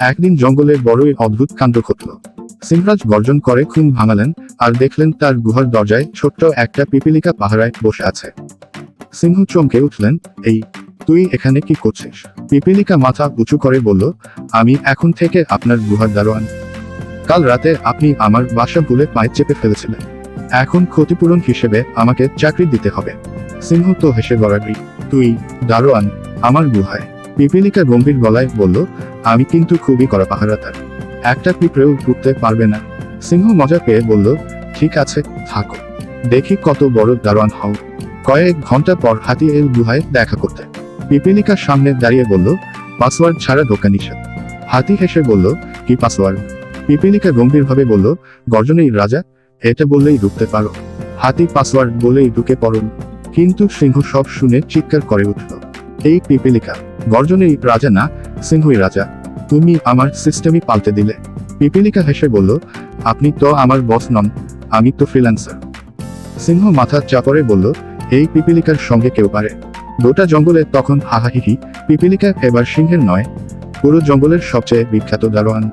একদিন জঙ্গলে বড়ই অদ্ভুত কাণ্ড ঘটল। সিংহরাজ গর্জন করে খুন ভাঙালেন আর দেখলেন তার গুহার দরজায় ছোট্ট একটা পিপিলিকা পাহারায় বসে আছে। সিংহ চমকে উঠলেন, এই, তুই এখানে কি করছিস? পিপিলিকা মাথা উঁচু করে বলল, আমি এখন থেকে আপনার গুহার দারোয়ান। কাল রাতে আপনি আমার বাসা ভুলে পায়ে চেপে ফেলেছিলেন। এখন ক্ষতিপূরণ হিসেবে আমাকে চাকরি দিতে হবে। সিংহ তো হেসে গড়াগড়ি তুই দারোয়ান, আমার গুহায়। পিপিলিকা গম্ভীর গলায় বলল, আমি কিন্তু খুবই করা পাহারাদার একটা পিঁপড়েও ঢুকতে পারবে না। সিংহ মজা পেয়ে বলল, ঠিক আছে, থাকো। দেখি কত বড় দারোয়ান হও। কয়েক ঘণ্টা পর হাতি এল গুহায় দেখা করতে। পিপিলিকার সামনে দাঁড়িয়ে বলল, পাসওয়ার্ড ছাড়া ঢোকা নিষেধ। হাতি হেসে বলল, কি পাসওয়ার্ড? পিপিলিকা গম্ভীরভাবে বলল, গর্জনেই রাজা, এটা বললেই ঢুকতে পারো। হাতি পাসওয়ার্ড বলেই ঢুকে পড়ল, কিন্তু সিংহ সব শুনে চিৎকার করে উঠল, এই পিপিলিকা গর্জনেই রাজা, না, সিংহই রাজা, তুমি আমার সিস্টেমই পাল্টে দিলে। পিপিলিকা হেসে বলল, আপনি তো আমার বস নন, আমি তো ফ্রিল্যান্সার সিংহ মাথা চাপড়ে বলল, এই পিপিলিকার সঙ্গে কেউ পারে। গোটা জঙ্গলে তখন হাহাহিহি, পিপিলিকা এবার সিংহের নয়, পুরো জঙ্গলের সবচেয়ে বিখ্যাত দারোয়ান।